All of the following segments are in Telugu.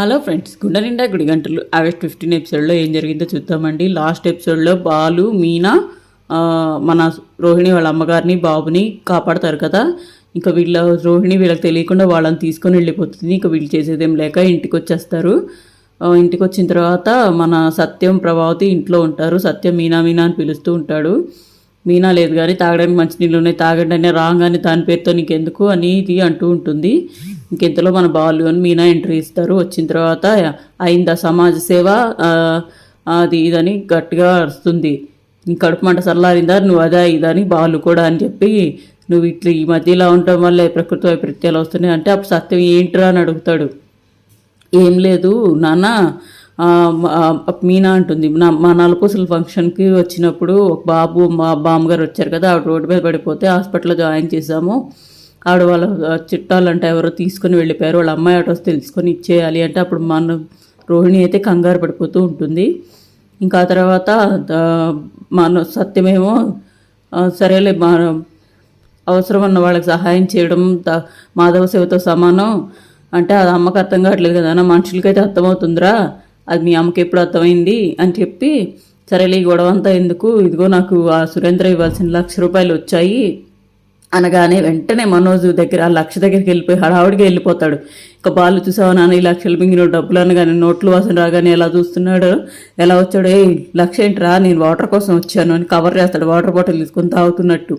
హలో ఫ్రెండ్స్ గుండె నిండా గుడి గంటలు ఆగస్ట్ ఫిఫ్టీన్ ఎపిసోడ్లో ఏం జరిగిందో చూద్దామండి. లాస్ట్ ఎపిసోడ్లో బాలు మీనా మన రోహిణి వాళ్ళ అమ్మగారిని బాబుని కాపాడతారు కదా. ఇంకా వీళ్ళ రోహిణి వీళ్ళకి తెలియకుండా వాళ్ళని తీసుకొని వెళ్ళిపోతుంది. ఇంకా వీళ్ళు చేసేదేం లేక ఇంటికి వచ్చేస్తారు ఇంటికి వచ్చిన తర్వాత మన సత్యం ప్రభావతి ఇంట్లో ఉంటారు. సత్యం మీనా మీనా అని పిలుస్తూ ఉంటాడు. మీనా లేదు కానీ తాగడానికి మంచినీళ్ళు ఉన్నాయి తాగండి అనే రాగానే దాని పేరుతో నీకెందుకు అని ఇది అంటూ ఉంటుంది. ఇంకెంతలో మన బాలు అని మీనా ఎంట్రీ ఇస్తారు. వచ్చిన తర్వాత అయిందా సమాజ సేవ? అది ఇదని గట్టిగా అరుస్తుంది. నీ కడుపు మంట చల్లారిందా నువ్వు అదా ఇదని బాలు కూడా అని చెప్పి నువ్వు ఇట్లా ఈ మధ్య ఇలా ఉండటం వల్ల ప్రకృతి వైపరీత్యాలు వస్తున్నాయి. అంటే అప్పుడు సత్యం ఏంట్రా అని అడుగుతాడు. ఏం లేదు నాన్న మీనా అంటుంది. నా మా నలపూసల ఫంక్షన్కి వచ్చినప్పుడు ఒక బాబు మా బామ్మగారు వచ్చారు కదా ఆవిడ రోడ్డు మీద పడిపోతే హాస్పిటల్లో జాయిన్ చేశాము. ఆవిడ వాళ్ళ చిట్టాలంటే ఎవరో తీసుకొని వెళ్ళిపోయారు. వాళ్ళ అమ్మాయి ఆటోస్ తెలుసుకొని ఇచ్చేయాలి అంటే అప్పుడు మన రోహిణి అయితే కంగారు పడిపోతూ ఉంటుంది. ఇంకా తర్వాత మన సత్యమేమో సరేలే మా అవసరం ఉన్న వాళ్ళకి సహాయం చేయడం త- మాధవ సేవతో సమానం అంటే అది అమ్మకి అర్థం కావట్లేదు కదా నా మనుషులకైతే అర్థమవుతుందిరా అది మీ అమ్మకి ఎప్పుడు అర్థమైంది అని చెప్పి సరేలే ఈ గొడవ అంతా ఎందుకు ఇదిగో నాకు ఆ సురేంద్ర ఇవ్వాల్సిన లక్ష రూపాయలు వచ్చాయి అనగానే వెంటనే మనోజ్ దగ్గర లక్ష దగ్గరికి వెళ్ళిపోయి హడావుడిగా వెళ్ళిపోతాడు. ఇక బాలు చూసావు నాన్న ఈ లక్షలు మింగిన డబ్బులు అనగానే నోట్లు వాసన రాగానే ఎలా చూస్తున్నాడు? ఎలా వచ్చాడు? ఏ లక్ష ఏంట్రా నేను వాటర్ కోసం వచ్చాను అని కవర్ చేస్తాడు వాటర్ బాటిల్ తీసుకొని తాగుతున్నట్టు.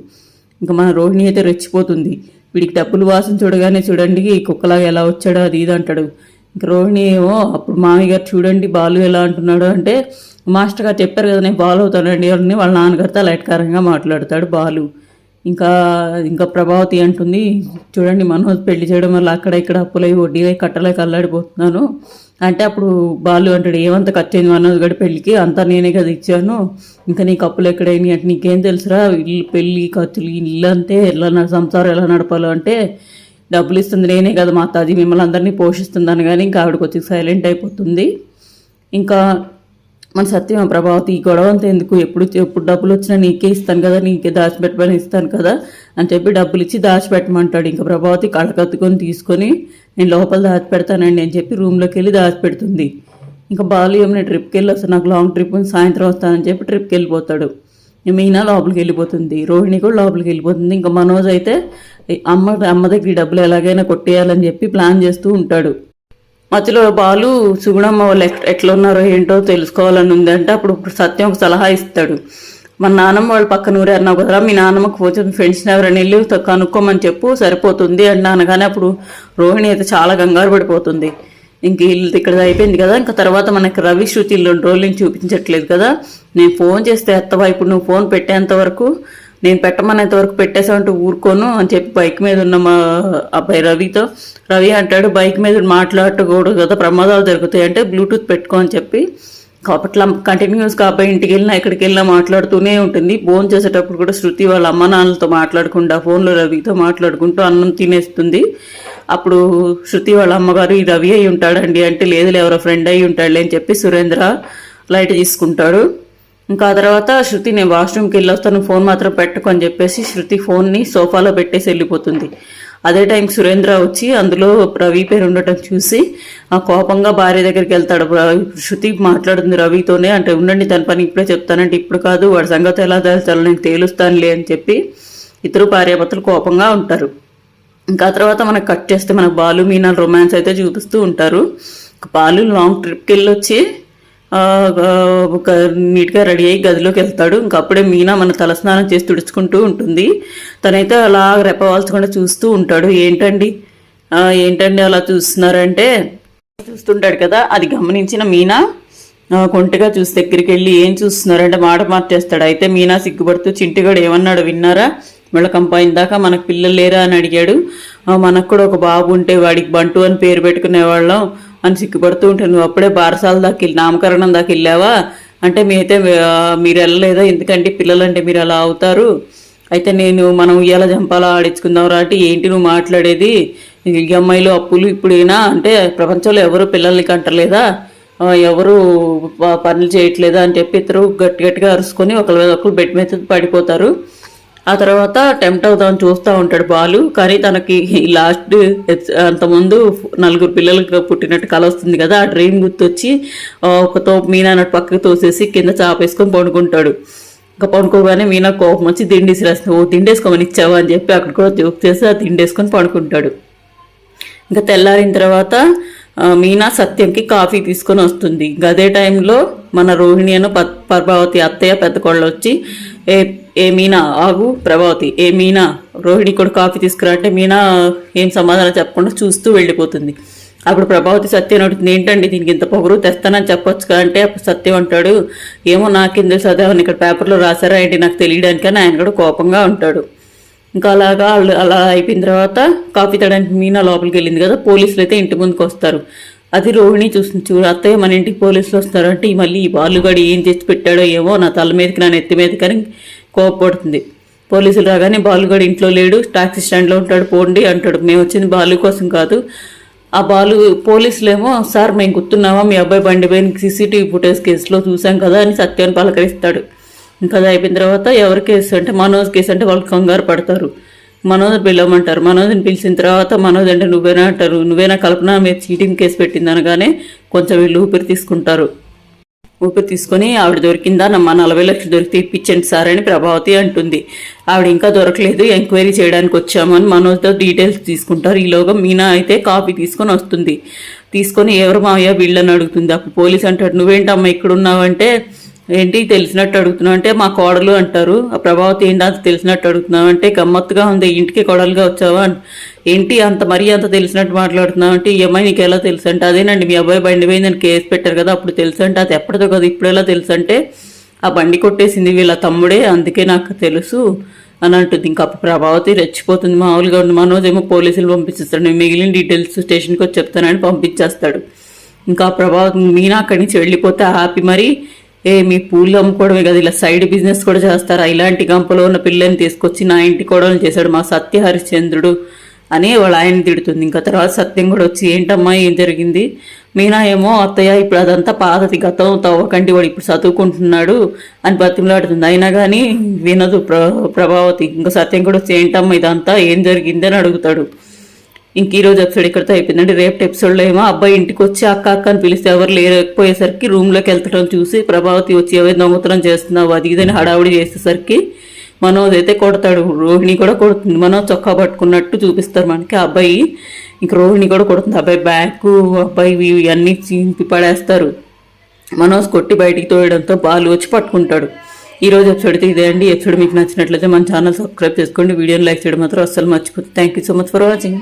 ఇంకా మన రోహిణి అయితే రెచ్చిపోతుంది. వీడికి డబ్బులు వాసన చూడగానే చూడండి ఈ కుక్కలాగా ఎలా వచ్చాడో అది ఇది అంటాడు. ఇంకా రోహిణి ఏమో అప్పుడు మామయ్య గారు చూడండి బాలు ఎలా అంటున్నాడు అంటే మాస్టర్ గారు చెప్పారు కదా నేను బాలు అవుతానండి అని వాళ్ళ నాన్నగారితో లైట్కారంగా మాట్లాడతాడు బాలు. ఇంకా ఇంకా ప్రభావతి అంటుంది చూడండి మనోజ్ పెళ్ళి చేయడం వల్ల అక్కడ ఇక్కడ అప్పులై వడ్డీలై కట్టలై కల్లాడిపోతున్నాను అంటే అప్పుడు బాలు అంటాడు ఏమంత ఖర్చు అయింది మనోజ్ గడి పెళ్ళికి అంతా నేనే కదా ఇచ్చాను. ఇంకా నీకు అప్పులు ఎక్కడైనా అంటే నీకేం తెలుసురా? ఇల్లు పెళ్ళి ఖర్చులు ఇల్లు అంతే. ఎలా సంసారం ఎలా నడపాలో అంటే డబ్బులు ఇస్తుంది నేనే కదా మా తాజీ మిమ్మల్ని అందరినీ పోషిస్తుందని కానీ ఇంకా ఆవిడకి వచ్చి సైలెంట్ అయిపోతుంది. ఇంకా మన సత్యం ప్రభావతి ఈ గొడవ అంతా ఎందుకు? ఎప్పుడు ఎప్పుడు డబ్బులు వచ్చినా నీకే ఇస్తాను కదా నీకే దాచిపెట్టమని ఇస్తాను కదా అని చెప్పి డబ్బులు ఇచ్చి దాచిపెట్టమంటాడు. ఇంకా ప్రభావతి కళ్ళకత్తుకొని తీసుకొని నేను లోపల దాచిపెడతానండి అని చెప్పి రూమ్లోకి వెళ్ళి దాచిపెడుతుంది. ఇంకా బాలు ఏమైనా ట్రిప్కి వెళ్ళి వస్తాను నాకు లాంగ్ ట్రిప్ సాయంత్రం వస్తానని చెప్పి ట్రిప్కి వెళ్ళిపోతాడు. మీనా లోపలికి వెళ్ళిపోతుంది. రోహిణి కూడా లోపలికి వెళ్ళిపోతుంది. ఇంకా మనోజ్ అయితే అమ్మ అమ్మ దగ్గర ఈ డబ్బులు ఎలాగైనా కొట్టేయాలని చెప్పి ప్లాన్ చేస్తూ ఉంటాడు. మధ్యలో బాలు సుగుణమ్మ వాళ్ళు ఎట్లా ఉన్నారో ఏంటో తెలుసుకోవాలని ఉందంటే అప్పుడు సత్యం ఒక సలహా ఇస్తాడు. మన నాన్నమ్మ వాళ్ళ పక్కన ఊరే అన్నావు కదరా మీ నాన్నమ్మకు కొంచెం ఫ్రెండ్స్ని ఎవరైనా వెళ్ళి కనుక్కోమని చెప్పు సరిపోతుంది అంటే అనగానే అప్పుడు రోహిణి అయితే చాలా కంగారు పడిపోతుంది. ఇంక వీళ్ళు ఇక్కడ అయిపోయింది కదా ఇంకా తర్వాత మనకి రవి శృతి రెండు రోజులు నుంచి చూపించట్లేదు కదా నేను ఫోన్ చేస్తే ఎత్తవా? ఇప్పుడు నువ్వు ఫోన్ పెట్టేంత వరకు నేను పెట్టమనేంత వరకు పెట్టేసామంటూ ఊరుకోను అని చెప్పి బైక్ మీద ఉన్న మా అబ్బాయి రవితో రవి అంటాడు బైక్ మీద మాట్లాడకూడదు కదా ప్రమాదాలు జరుగుతాయి అంటే బ్లూటూత్ పెట్టుకో అని చెప్పి. అప్పట్లో కంటిన్యూస్గా అబ్బాయి ఇంటికి వెళ్ళినా ఎక్కడికి వెళ్ళినా మాట్లాడుతూనే ఉంటుంది. ఫోన్ చేసేటప్పుడు కూడా శృతి వాళ్ళ అమ్మ నాన్నలతో మాట్లాడకుండా ఫోన్లో రవితో మాట్లాడుకుంటూ అన్నం తినేస్తుంది. అప్పుడు శృతి వాళ్ళ అమ్మగారు ఈ రవి అయి ఉంటాడండి అంటే లేదు ఎవరో ఫ్రెండ్ అయి ఉంటాడులే అని చెప్పి సురేంద్ర లైట్ తీసుకుంటాడు. ఇంకా ఆ తర్వాత శృతి నేను వాష్రూమ్కి వెళ్ళొస్తాను ఫోన్ మాత్రం పెట్టకు అని చెప్పేసి శృతి ఫోన్ని సోఫాలో పెట్టేసి వెళ్ళిపోతుంది. అదే టైం సురేంద్ర వచ్చి అందులో రవి పేరు ఉండటం చూసి ఆ కోపంగా భార్య దగ్గరికి వెళ్తాడు. శృతి మాట్లాడుతుంది రవితోనే అంటే ఉండండి తన పని ఇప్పుడే చెప్తానంటే ఇప్పుడు కాదు వాడి సంగతి ఎలా తేల్చాలో నేను తేలుస్తానులే అని చెప్పి ఇద్దరు భార్యాభర్తలు కోపంగా ఉంటారు. ఇంకా తర్వాత మనకు కట్ చేస్తే మనకు బాలు మీనా రొమాన్స్ అయితే చూపిస్తూ ఉంటారు. బాలు లాంగ్ ట్రిప్కి వెళ్ళొచ్చి నీట్గా రెడీ అయ్యి గదిలోకి వెళ్తాడు. ఇంకా అప్పుడే మీనా మన తలస్నానం చేసి తుడుచుకుంటూ ఉంటుంది. తనైతే అలా రెప్పవాల్చకుండా చూస్తూ ఉంటాడు. ఏంటండి? ఏంటండి అలా చూస్తున్నారంటే? చూస్తుంటాడు కదా అది గమనించిన మీనా కొంటగా చూసి దగ్గరికి వెళ్ళి ఏం చూస్తున్నారంటే మాట మార్చేస్తాడు. అయితే మీనా సిగ్గుపడుతూ చింటిగాడు ఏమన్నాడు విన్నారా? వెళ్ళకంప ఇందాక మనకు పిల్లలు లేరా? అని అడిగాడు. మనకు కూడా ఒక బాబు ఉంటే వాడికి బంటు అని పేరు పెట్టుకునేవాళ్ళం అని సిగ్గుపడుతూ ఉంటాను నువ్వు అప్పుడే బారసాల దాకా నామకరణం దాకా వెళ్ళావా? అంటే మీరైతే అయితే మీరు వెళ్ళలేదా? ఎందుకంటే పిల్లలంటే మీరు అలా అవుతారు. అయితే నేను మనం ఉయ్యాల చంపాలా ఆడించుకుందాం రాటి ఏంటి నువ్వు మాట్లాడేది? ఈ అమ్మాయిలు అప్పులు ఇప్పుడైనా? అంటే ప్రపంచంలో ఎవరు పిల్లల్ని కంటలేదా? ఎవరు పనులు చేయట్లేదా? అని చెప్పి ఇద్దరు గట్టి గట్టిగా అరుచుకొని ఒకరి ఒకరు బెడ్ మీద పడిపోతారు. ఆ తర్వాత టెంప్ట్ అవుదామని చూస్తూ ఉంటాడు బాలు. కానీ తనకి లాస్ట్ అంతకుముందు నలుగురు పిల్లలకు పుట్టినట్టు కల వస్తుంది కదా ఆ డ్రీమ్ గుర్తొచ్చి ఆ, ఒక మీనా అన్నట్టు పక్కకు తోసేసి కింద చాపేసుకొని పండుకుంటాడు. ఇంకా పండుకోగానే మీనా కోపం వచ్చి దిండేసి రాస్తుంది ఓ దిండేసుకోమని ఇచ్చావా? అని చెప్పి అక్కడ కూడా జోక్ చేసి ఆ దిండేసుకొని పండుకుంటాడు. ఇంకా తెల్లారిన తర్వాత మీనా సత్యంకి కాఫీ తీసుకొని వస్తుంది. ఇంకా అదే టైంలో మన రోహిణి అను ప- ప్రభావతి అత్తయ్య పెద్ద కోళ్ళు వచ్చి ఏ మీనా? ఆగు ప్రభావతి. ఏ మీనా? రోహిణి కూడా కాఫీ తీసుకురా అంటే మీనా ఏం సమాధానం చెప్పకుండా చూస్తూ వెళ్ళిపోతుంది. అప్పుడు ప్రభావతి సత్యం అడుగుతుంది ఏంటండి దీనికి ఇంత పొగరు? తెస్తానని చెప్పొచ్చు కదా అంటే అప్పుడు సత్యం అంటాడు ఏమో నాకెందు చదవని ఇక్కడ పేపర్లో రాశారా ఏంటి నాకు తెలియడానికి అని ఆయన కూడా కోపంగా ఉంటాడు. ఇంకా అలాగా వాళ్ళు అలా అయిపోయిన తర్వాత కాఫీ తడానికి మీనా లోపలికి వెళ్ళింది కదా పోలీసులు అయితే ఇంటి ముందుకు వస్తారు. అది రోహిణి చూస్తుంది చూడు అత్తయ్య మన ఇంటికి పోలీసులు వస్తారంటే మళ్ళీ ఈ బాలుగాడు ఏం చేసి పెట్టాడో ఏమో నా తల మీదకి నా నెత్తి మీదకి అని కోపపడుతుంది. పోలీసులు రాగానే బాలుగాడు ఇంట్లో లేడు. టాక్సీ స్టాండ్లో ఉంటాడు. పోండి అంటాడు. మేము వచ్చింది బాలు కోసం కాదు. ఆ బాలు పోలీసులేమో సార్ మేము గుర్తున్నామా? మీ అబ్బాయి బండి పైన సీసీటీవీ ఫుటేజ్ కేసులో చూసాం కదా అని సత్యాన్ని పలకరిస్తాడు. ఇంకా అది అయిపోయిన తర్వాత ఎవరి కేసు అంటే మనోజ్ కేసు అంటే వాళ్ళు కంగారు పడతారు. మనోజ్ని పిలవమంటారు. మనోజ్ని పిలిచిన తర్వాత మనోజ్ అంటే నువ్వేనా? అంటారు. నువ్వేనా కల్పన? మీరు చీటింగ్ కేసు పెట్టింది అనగానే కొంచెం వీళ్ళు ఊపిరి తీసుకుంటారు. ఊపిరి తీసుకొని ఆవిడ దొరికిందా? నమ్మ నలభై లక్షలు దొరికితే ఇప్పించండి సార్ అని ప్రభావతి అంటుంది. ఆవిడ ఇంకా దొరకలేదు ఎంక్వైరీ చేయడానికి వచ్చాము అని మనోజ్తో డీటెయిల్స్ తీసుకుంటారు. ఈలోగా మీనా అయితే కాపీ తీసుకొని వస్తుంది. తీసుకొని ఎవరు మావయ్య వీళ్ళని అడుగుతుంది. అప్పుడు పోలీస్ అంటాడు నువ్వేంటమ్మా ఇక్కడ ఉన్నావంటే ఏంటి తెలిసినట్టు అడుగుతున్నావు అంటే మా కోడలు అంటారు. ఆ ప్రభావతి ఏంటి అంత తెలిసినట్టు అడుగుతున్నావు అంటే గమ్మత్తుగా ఉంది ఇంటికి కోడలుగా వచ్చావా ఏంటి అంత మరీ అంత తెలిసినట్టు మాట్లాడుతున్నావు అంటే ఈ అమ్మాయి నీకు ఎలా తెలుసు అంటే అదేనండి మీ అబ్బాయి బండి పోయిందని కేసు పెట్టారు కదా అప్పుడు తెలుసు అంటే అది ఎప్పటిదో కదా ఇప్పుడు ఎలా తెలుసు అంటే ఆ బండి కొట్టేసింది వీళ్ళ తమ్ముడే అందుకే నాకు తెలుసు అని అంటుంది. ఇంకా ప్రభావతి రెచ్చిపోతుంది మామూలుగా ఉండి మనోజ్ ఏమో పోలీసులు పంపించేస్తాడు నేను మిగిలిన డీటెయిల్స్ స్టేషన్కి వచ్చి చెప్తానని పంపించేస్తాడు. ఇంకా ఆ మీనా అక్కడి నుంచి వెళ్ళిపోతే హ్యాపీ మరి ఏ మీ పూలు అమ్ముకోవడమే కదా ఇలా సైడ్ బిజినెస్ కూడా చేస్తారా? ఇలాంటి గంపలో ఉన్న పిల్లని తీసుకొచ్చి నా ఇంటి కోడలు చేశాడు మా సత్య హరిశ్చంద్రుడు అని వాళ్ళ ఆయన తిడుతుంది. ఇంకా తర్వాత సత్యం కూడా వచ్చి ఏంటమ్మా ఏం జరిగింది? మీనా ఏమో అత్తయ్య ఇప్పుడు అదంతా పాతది గతం తవ్వకండి వాడు ఇప్పుడు చదువుకుంటున్నాడు అని బతిమలాడుతుంది. అయినా కానీ వినదు ప్ర ప్రభావతి. ఇంకా సత్యం కూడా వచ్చి ఏంటమ్మా ఇదంతా ఏం జరిగింది? అని అడుగుతాడు. ఇంక ఈ రోజు ఎపిసోడ్ ఇక్కడితో అయిపోయిందండి. రేపు ఎపిసోడ్లో ఏమో అబ్బాయి ఇంటికి వచ్చి అక్క అక్క అని పిలిస్తే ఎవరు లేకపోయేసరికి రూమ్లోకి వెళ్తడం చూసి ప్రభావతి వచ్చి ఎవరి దొంగతనం చేస్తున్నావు అది ఇదని హడావుడి చేసేసరికి మనోజ్ అయితే కొడతాడు. రోహిణి కూడా కొడుతుంది. మనోజ్ చొక్కా పట్టుకున్నట్టు చూపిస్తారు మనకి. ఆ అబ్బాయి ఇంక రోహిణి కూడా కొడుతుంది. అబ్బాయి బ్యాగ్ అబ్బాయి ఇవి చింపి పడేస్తారు. మనోజ్ కొట్టి బయటికి తోయడంతో బాలు వచ్చి పట్టుకుంటాడు. ఈ రోజు ఎపిసోడ్ అయితే ఇదే అండి. ఎపిసోడ్ మీకు నచ్చినట్లయితే మన ఛానల్ సబ్స్క్రైబ్ చేసుకోండి. వీడియోని లైక్ చేయడం మాత్రం అస్సలు మర్చిపోతుంది thank you so much for watching